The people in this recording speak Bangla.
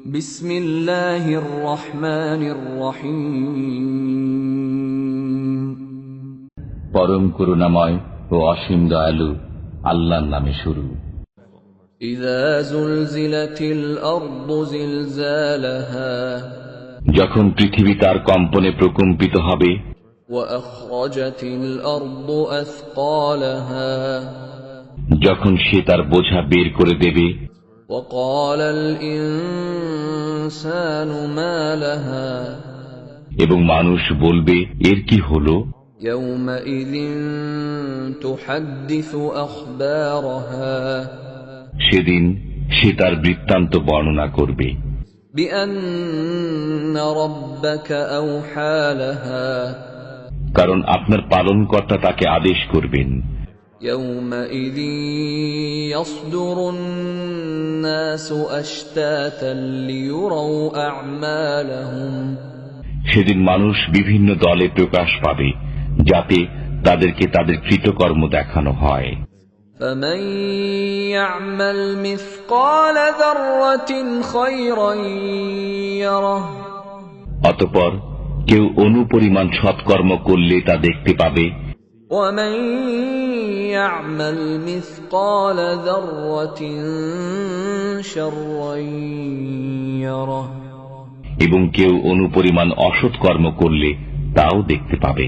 বিসমিল্লাহির রহমানির রহিম পরম করুণাময় ও অসীম দয়ালু আল্লাহর নামে শুরু। যখন পৃথিবী তার কম্পনে প্রকম্পিত হবে। যখন সে তার বোঝা বের করে দেবে। وقال الإنسان ما لها এবং মানুষ বলবে এর কি হলো يومئذ تحدث أخبارها সেদিন সে তার বৃত্তান্ত বর্ণনা করবে بأن ربك أوحى لها কারণ আপনার পালনকর্তা তাকে আদেশ করবেন يومئذ يصدر الناس أشتاتا ليروا أعمالهم সেদিন মানুষ বিভিন্ন দলে প্রকাশ পাবে যাতে তাদেরকে তাদের কৃতকর্ম দেখানো হয় فمن يعمل مثقال ذرة خيرا يره অতপর কেউ অনুপরিমাণ সৎকর্ম করলে তা দেখতে পাবে ومن يعمل مثقال ذرة شرا يره এবং কেউ অনুপরিমাণ অসৎ কর্ম করলে তাও দেখতে পাবে